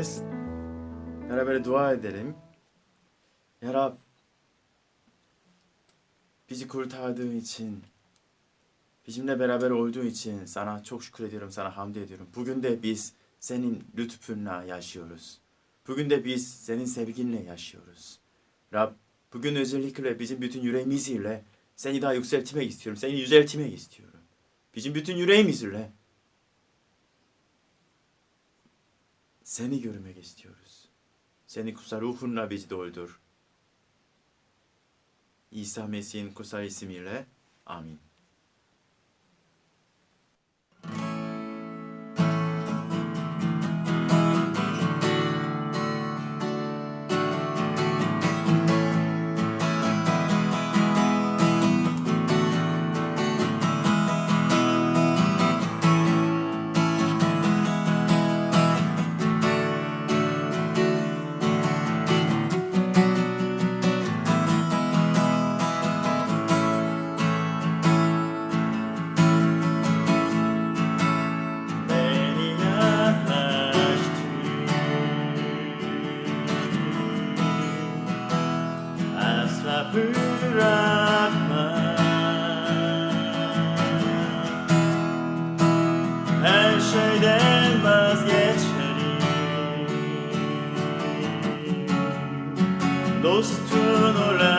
Geldiniz. Beraber dua edelim. Ya Rab, bizi kurtardığın için, bizimle beraber olduğu için sana çok şükür ediyorum, sana hamd ediyorum. Bugün de biz senin lütfunla yaşıyoruz. Bugün de biz senin sevginle yaşıyoruz. Rab, bugün özellikle bizim bütün yüreğimizle seni daha yükseltmek istiyorum, seni yüceltmek istiyorum. Bizim bütün yüreğimizle Seni görmek istiyoruz. Seni kutsal ruhunla bizi doldur. İsa Mesih'in kutsal ismiyle amin. Those turn.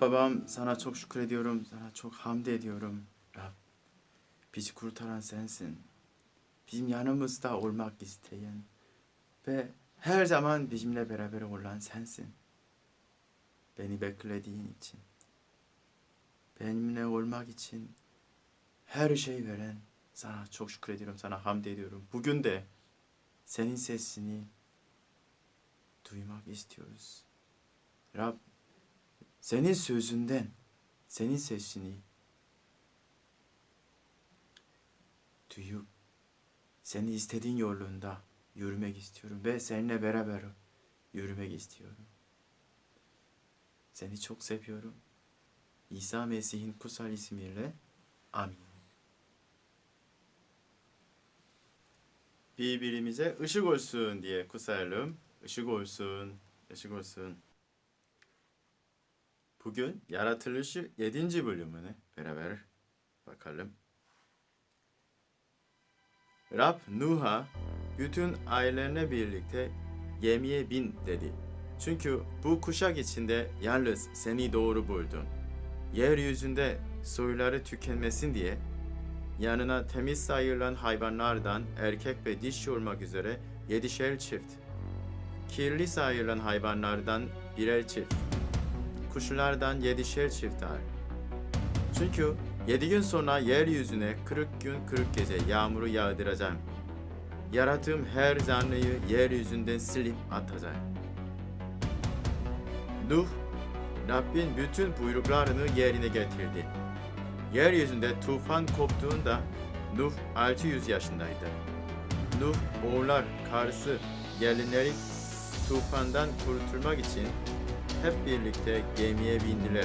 Babam sana çok şükür ediyorum. Sana çok hamd ediyorum. Rab bizi kurtaran sensin. Bizim yanımızda olmak isteyen ve her zaman bizimle beraber olan sensin. Beni beklediğin için, benimle olmak için her şey veren sana çok şükür ediyorum, sana hamd ediyorum. Bugün de senin sesini duymak istiyoruz. Rab senin sözünden, senin sesini duyup seni istediğin yolunda yürümek istiyorum ve seninle beraber yürümek istiyorum. Seni çok seviyorum. İsa Mesih'in kutsal ismiyle amin. Birbirimize ışık olsun diye kutsalım. Işık olsun, ışık olsun. Bugün yaratılışı 7. bölümüne beraber bakalım. Rab Nuh'a bütün ailenle birlikte gemiye bin dedi. Çünkü bu kuşak içinde yalnız seni doğru buldum. Yeryüzünde soyları tükenmesin diye yanına temiz sayılan hayvanlardan erkek ve dişi olmak üzere yedişer çift. Kirli sayılan hayvanlardan birer çift. Kuşlardan yedişer çiftler. Çünkü yedi gün sonra yeryüzüne kırk gün kırk gece yağmuru yağdıracağım. Yarattığım her canlıyı yeryüzünden silip atacağım. Nuh Rabbin bütün buyruklarını yerine getirdi. Yeryüzünde tufan koptuğunda Nuh 600 yaşındaydı. Nuh oğullar, karısı, gelinleri tufandan kurtulmak için hep birlikte gemiye bindiler.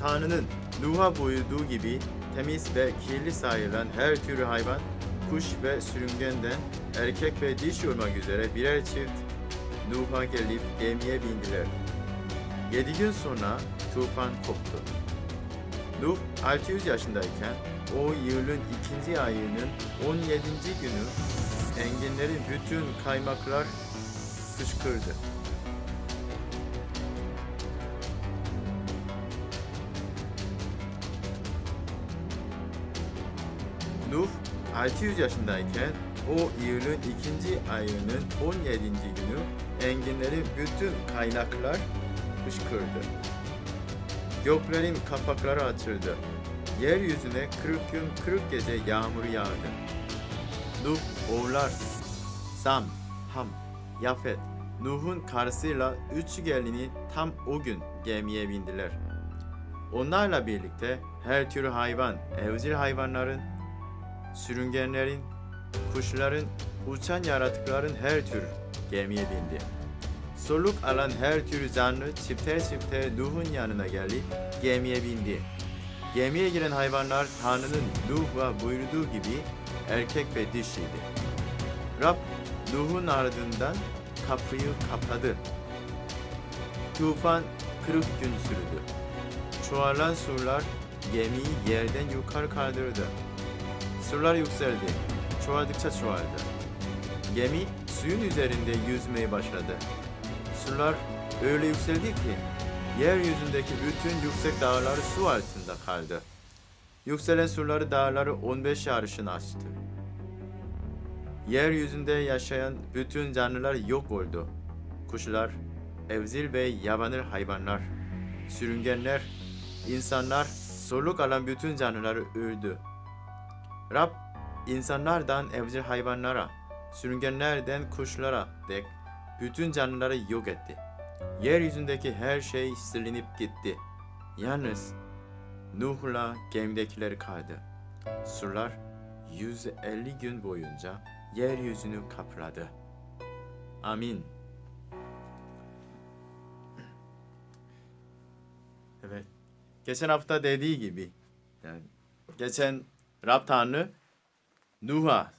Tanrı'nın Nuh'a buyurduğu gibi temiz ve kirli sayılan her türlü hayvan, kuş ve sürüngenden erkek ve dişi olmak üzere birer çift Nuh'a gelip gemiye bindiler. Yedi gün sonra tufan koptu. Nuh 600 yaşındayken o yılın ikinci ayının 17. günü enginlerin bütün kaymaklar fışkırdı. Nuh 600 yaşındayken o yılın ikinci ayının 17. günü enginlerin bütün kaynaklar fışkırdı. Göklerin kapakları açıldı. Yeryüzüne 40 gün 40 gece yağmur yağdı. Nuh oğullar Sam, Ham, Yafet, Nuh'un karısıyla üç gelini tam o gün gemiye bindiler. Onlarla birlikte her tür hayvan, evcil hayvanların, sürüngenlerin, kuşların, uçan yaratıkların her tür gemiye bindi. Soluk alan her tür canlı çifte çifte Nuh'un yanına gelip gemiye bindi. Gemiye giren hayvanlar Tanrı'nın Nuh'a buyurduğu gibi erkek ve dişiydi. Rab Nuh'un ardından kapıyı kapadı. Tufan 40 gün sürdü. Çoğalan sular gemiyi yerden yukarı kaldırdı. Sular yükseldi. Çoğaldıkça çoğaldı. Gemi suyun üzerinde yüzmeye başladı. Sular öyle yükseldi ki yeryüzündeki bütün yüksek dağlar su altında kaldı. Yükselen suları dağları 15 yarışını açtı. Yeryüzünde yaşayan bütün canlılar yok oldu. Kuşlar, evcil ve yabanıl hayvanlar, sürüngenler, insanlar, soluk alan bütün canlıları öldü. Rab, insanlardan evcil hayvanlara, sürüngenlerden kuşlara dek bütün canlıları yok etti. Yeryüzündeki her şey silinip gitti. Yalnız Nuh'la gemidekiler kaldı. Sular 150 gün boyunca yeryüzünü kapladı. Amin. Evet. Geçen hafta dediği gibi yani geçen Rab Tanrı Nuh'a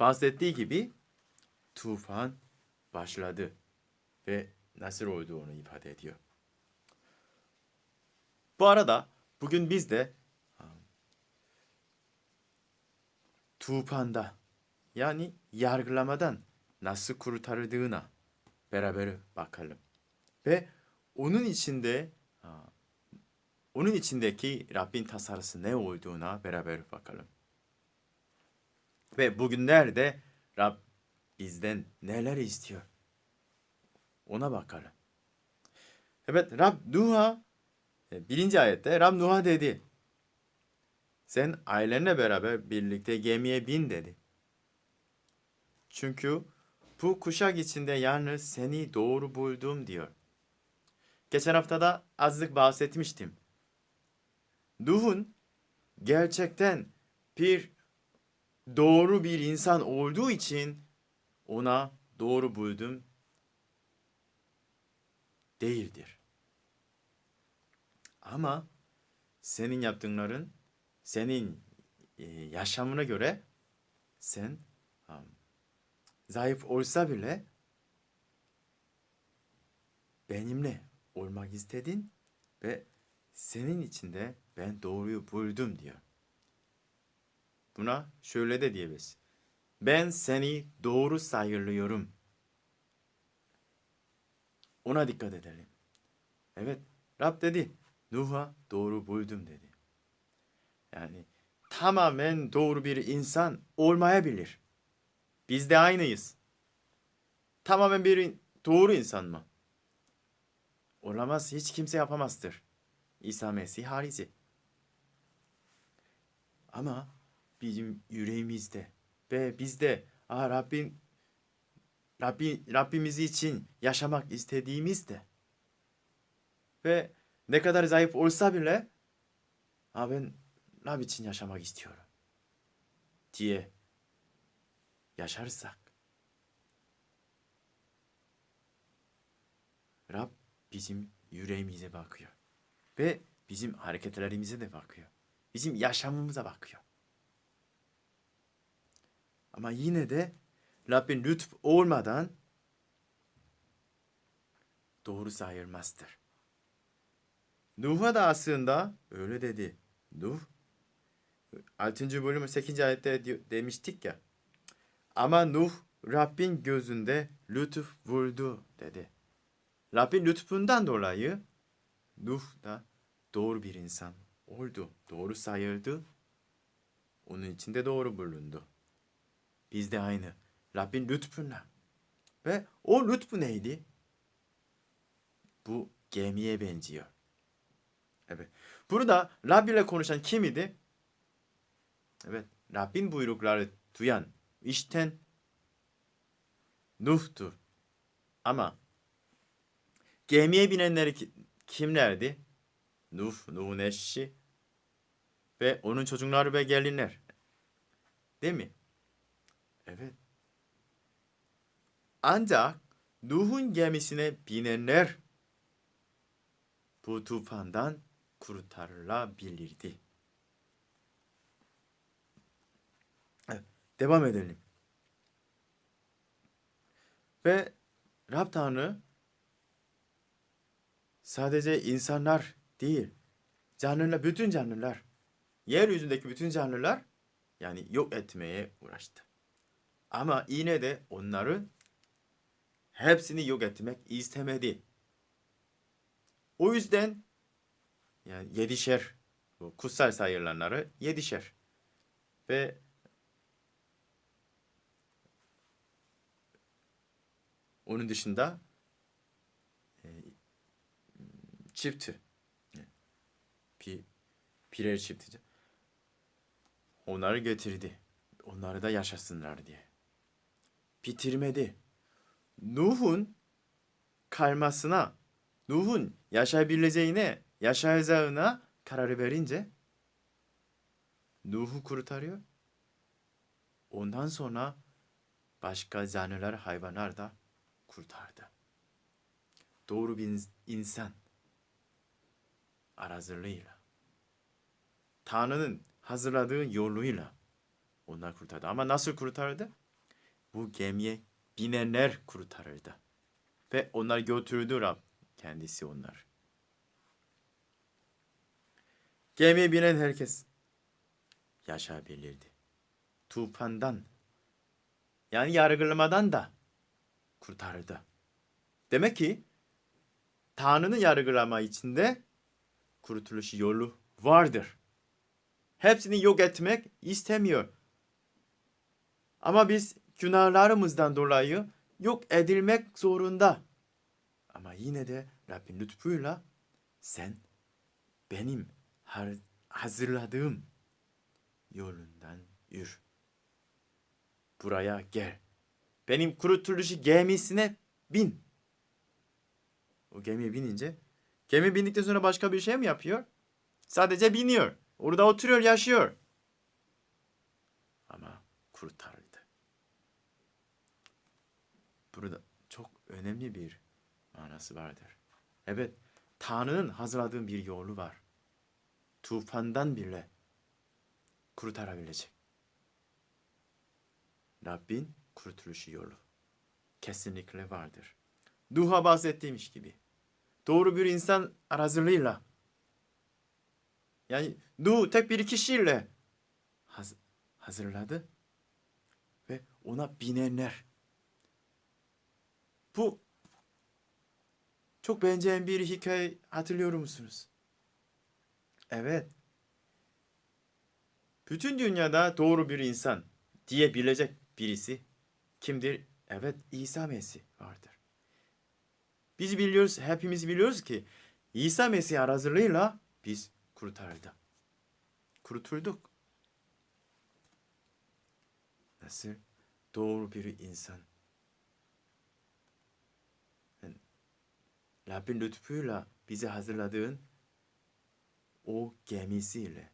bahsettiği gibi tufan başladı ve nasıl olduğunu ifade ediyor. Bu arada bugün biz de um, tufanda yani yargılamadan nasıl kurtarıldığına beraber bakalım. Ve onun içinde onun içindeki Rabbin tasarısı ne olduğuna beraber bakalım. Ve bugünlerde Rab bizden neler istiyor? Ona bakalım. Evet Rab Nuh'a e, birinci ayette Rab Nuh'a dedi. Sen ailenle beraber birlikte gemiye bin dedi. Çünkü bu kuşak içinde yalnız seni doğru buldum diyor. Geçen hafta da azlık bahsetmiştim. Nuh'un gerçekten bir doğru bir insan olduğu için ona doğru buldum değildir. Ama senin yaptıkların senin e, yaşamına göre sen zayıf olsa bile benimle olmak istedin ve senin içinde ben doğruyu buldum diyor. Buna şöyle de diyebiliriz. Ben seni doğru sayılıyorum. Ona dikkat edelim. Evet, Rab dedi. Nuh'a doğru buldum dedi. Yani tamamen doğru bir insan olmayabilir. Biz de aynıyız. Tamamen bir doğru insan mı? Olamaz, hiç kimse yapamazdır. İsa Mesih harici. Ama bizim yüreğimizde ve bizde ah Rabbim Rabbi, Rabbimiz için yaşamak istediğimizde Ve ne kadar zayıf olsa bile ha ben Rab için yaşamak istiyorum diye yaşarsak Rab bizim yüreğimize bakıyor. Ve bizim hareketlerimize de bakıyor. Bizim yaşamımıza bakıyor. Ama yine de Rabbin lütf olmadan doğru sayılmazdır. Nuh'a da aslında öyle dedi. Nuh 6. bölüm 8. ayette demiştik ya. Ama Nuh Rabbin gözünde lütuf buldu dedi. Rabbin lütfundan dolayı Nuh da doğru bir insan oldu. Doğru sayıldı. Onun içinde doğru bulundu. Biz de aynı. Rabbin lütfunla. Ve o lütfu neydi? Bu gemiye benziyor. Evet. Burada Rab ile konuşan kim idi? Evet. Rabbin buyrukları duyan, işten Nuh'tu. Ama gemiye binenleri ki- kimlerdi? Nuh, Nuh'un eşi ve onun çocukları ve gelinler. Değil mi? Evet. Ancak Nuh'un gemisine binenler bu tufandan kurtarılabilirdi. Evet, devam edelim. Ve Rab Tanrı sadece insanlar değil, canlılar, bütün canlılar, yeryüzündeki bütün canlılar yani yok etmeye uğraştı. Ama yine de onların hepsini yok etmek istemedi. O yüzden yani yedişer bu kutsal sayılanları yedişer ve onun dışında e, çifti bir birer çifti onları getirdi. Onları da yaşasınlar diye. Bitirmedi. Nuh'un kalmasına, Nuh'un yaşayabileceğine, yaşayacağına karar verince Nuh'u kurtarıyor. Ondan sonra başka canlılar, hayvanlar da kurtardı. Doğru bir insan aracılığıyla Tanrı'nın hazırladığı yoluyla onlar kurtardı. Ama nasıl kurtardı? Bu gemiye binenler kurtarıldı. Ve onlar götürdü Rab kendisi onlar. Gemiye binen herkes yaşayabilirdi. Tufandan yani yargılamadan da kurtardı. Demek ki Tanrı'nın yargılama içinde kurtuluş yolu vardır. Hepsini yok etmek istemiyor. Ama biz günahlarımızdan dolayı yok edilmek zorunda. Ama yine de Rabbin lütfuyla sen benim hazırladığım yolundan yürü. Buraya gel. Benim kurutuluşu gemisine bin. O gemiye binince gemi bindikten sonra başka bir şey mi yapıyor? Sadece biniyor. Orada oturuyor, yaşıyor. Ama kurtarıldı. Burada çok önemli bir manası vardır. Evet, Tanrı'nın hazırladığı bir yolu var. Tufandan bile kurtarabilecek. Rabbin kurtuluşu yolu kesinlikle vardır. Duha bahsettiğimiz gibi. Doğru bir insan aracılığıyla yani Nuh tek bir kişiyle haz- hazırladı ve ona binenler. Bu çok benzeyen bir hikaye hatırlıyor musunuz? Evet. Bütün dünyada doğru bir insan diyebilecek birisi kimdir? Evet İsa Mesih vardır. Biz biliyoruz, hepimiz biliyoruz ki İsa Mesih aracılığıyla biz kurtarıldı. Kurtulduk. Nasıl? Doğru bir insan. Yani Rabbin lütfuyla bize hazırladığın o gemisiyle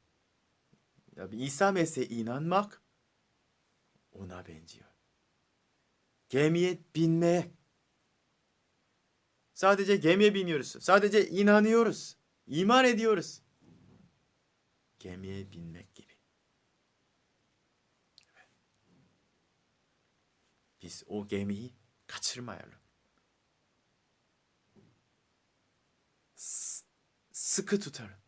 ya İsa Mesih'e inanmak ona benziyor. Gemiye binmeye sadece gemiye biniyoruz. Sadece inanıyoruz. iman ediyoruz. Gemiye binmek gibi. Biz o gemiyi kaçırmayalım. S- sıkı tutalım.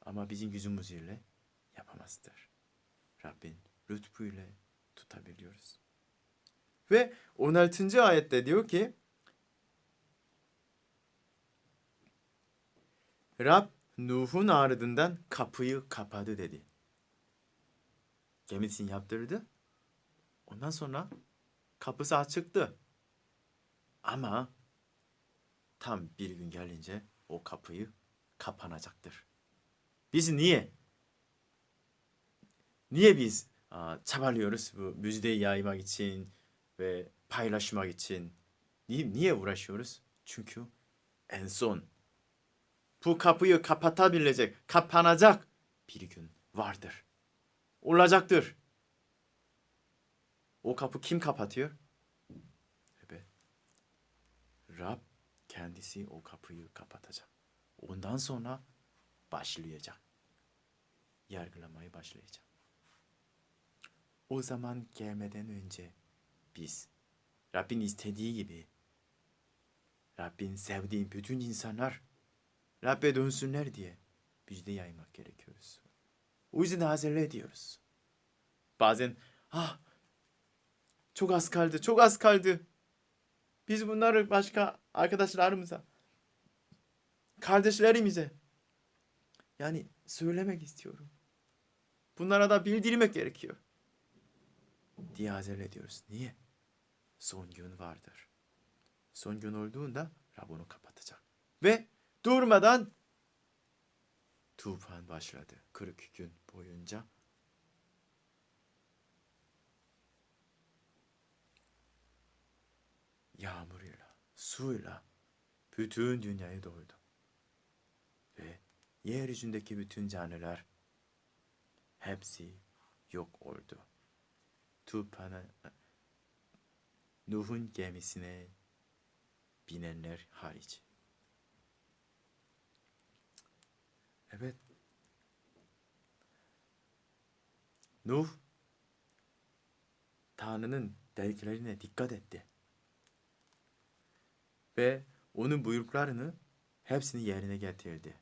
Ama bizim gücümüz ile yapamazdır. Rabbin lütfuyla tutabiliyoruz. Ve 16. ayette diyor ki Rab Nuh'un ardından kapıyı kapadı dedi. Gemisini yaptırdı. Ondan sonra kapısı açıktı. Ama tam bir gün gelince o kapıyı kapanacaktır. Biz niye? Niye biz çabalıyoruz bu müjdeyi yaymak için ve paylaşmak için? Niye, niye uğraşıyoruz? Çünkü en son bu kapıyı kapatabilecek, kapanacak bir gün vardır. Olacaktır. O kapı kim kapatıyor? Evet. Rab kendisi o kapıyı kapatacak. Ondan sonra başlayacak. Yargılamaya başlayacak. O zaman gelmeden önce biz Rabbin istediği gibi Rabbin sevdiği bütün insanlar Rabbe dönsünler diye biz de yaymak gerekiyoruz. O yüzden acele ediyoruz. Bazen ah çok az kaldı, çok az kaldı. Biz bunları başka arkadaşlarımıza, kardeşlerimize yani söylemek istiyorum. Bunlara da bildirmek gerekiyor. Diye ediyoruz. Niye? Son gün vardır. Son gün olduğunda Rab onu kapatacak. Ve durmadan tufan başladı. 42 gün boyunca. Yağmuruyla, suyla bütün dünyayı doyurdu. Ve yeryüzündeki bütün canlılar hepsi yok oldu. Tufana Nuh'un gemisine binenler hariç. Evet. Nuh Tanrı'nın dediklerine dikkat etti. Ve onun buyruklarını hepsini yerine getirdi.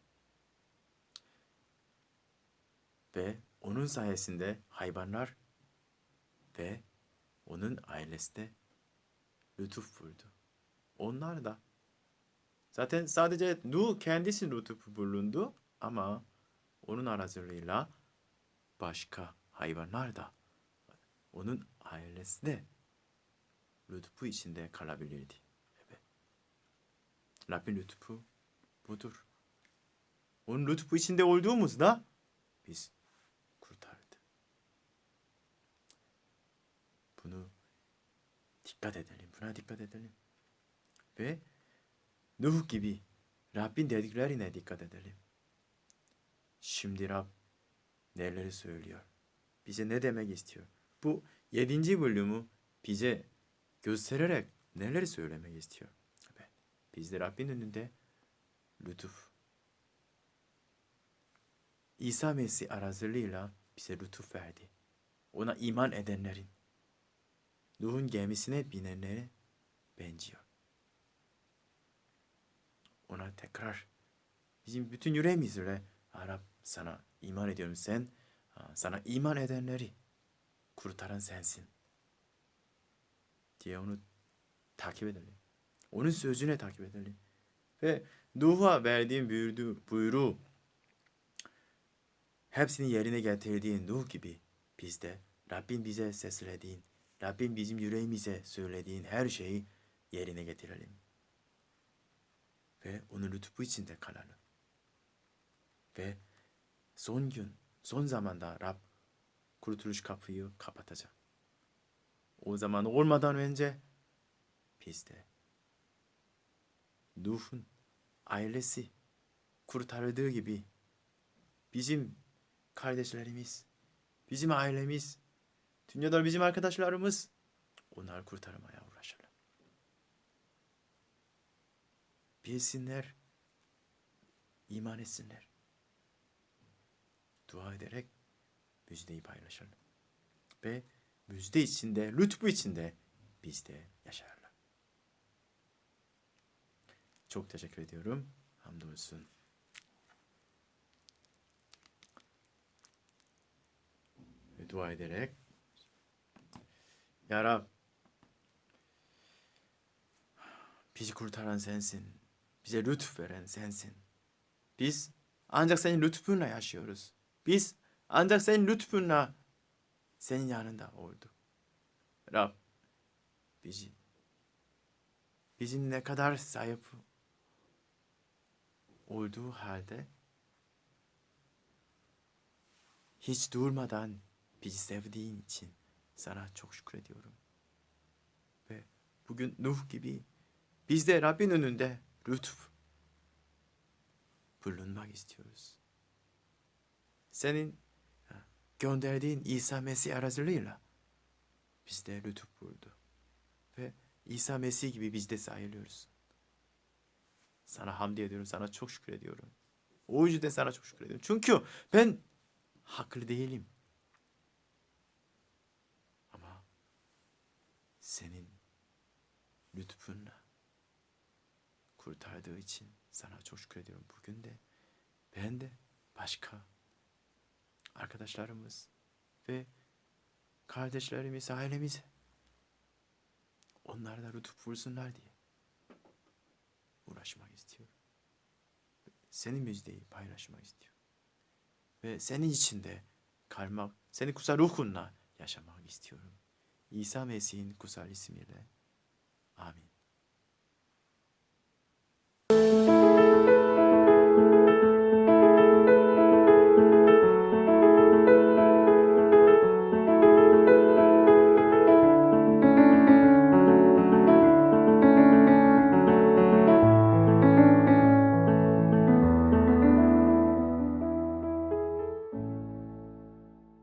Ve onun sayesinde hayvanlar ve onun ailesi de lütuf buldu. Onlar da zaten sadece Nuh kendisi lütuf bulundu ama onun aracılığıyla başka hayvanlar da onun ailesi de lütfu içinde kalabilirdi. Evet. Rabbin lütfu budur. Onun lütfu içinde olduğumuzda biz Bunu dikkat edelim. Buna dikkat edelim. Ve Nuh gibi Rabbin dediklerine dikkat edelim. Şimdi Rab neleri söylüyor? Bize ne demek istiyor? Bu yedinci bölümü bize göstererek neleri söylemek istiyor? Evet. Biz de Rabbin önünde lütuf. İsa Mesih aracılığıyla bize lütuf verdi. Ona iman edenlerin, Nuh'un gemisine binenlere benziyor. Ona tekrar bizim bütün yüreğimizle Arap sana iman ediyorum sen sana iman edenleri kurtaran sensin diye onu takip edelim. Onun sözüne takip edelim. Ve Nuh'a verdiğim buyurdu, buyruğu hepsini yerine getirdiğin Nuh gibi biz de Rabbin bize seslediğin, Rabbin bizim yüreğimize söylediğin her şeyi yerine getirelim. Ve onun lütfu içinde kalalım. Ve son gün, son zamanda Rab kurtuluş kapıyı kapatacak. O zaman olmadan önce biz de Nuh'un ailesi kurtarıldığı gibi bizim kardeşlerimiz, bizim ailemiz, dünyada bizim arkadaşlarımız onları kurtarmaya uğraşalım. Bilsinler, iman etsinler. Dua ederek müjdeyi paylaşalım. Ve müjde içinde, lütfu içinde biz de yaşarlar. Çok teşekkür ediyorum. Hamdolsun. Ve dua ederek Ya Rab bizi kurtaran sensin. Bize lütuf veren sensin. Biz ancak senin lütfunla yaşıyoruz. Biz ancak senin lütfunla senin yanında olduk. Rab bizi bizim ne kadar sahip olduğu halde hiç durmadan bizi sevdiğin için sana çok şükür ediyorum. Ve bugün Nuh gibi biz de Rabbin önünde lütuf bulunmak istiyoruz. Senin gönderdiğin İsa Mesih aracılığıyla bizde lütuf buldu. Ve İsa Mesih gibi biz de sayılıyoruz. Sana hamd ediyorum, sana çok şükür ediyorum. O yüzden sana çok şükür ediyorum. Çünkü ben haklı değilim. Ama senin lütfunla kurtardığı için sana çok şükür ediyorum. Bugün de ben de başka arkadaşlarımız ve kardeşlerimiz, ailemiz onlar da lütuf bulsunlar diye uğraşmak istiyorum. Senin müjdeyi paylaşmak istiyorum. Ve senin içinde kalmak, senin kutsal ruhunla yaşamak istiyorum. 이사 메시인 구사 있습니다. 아멘.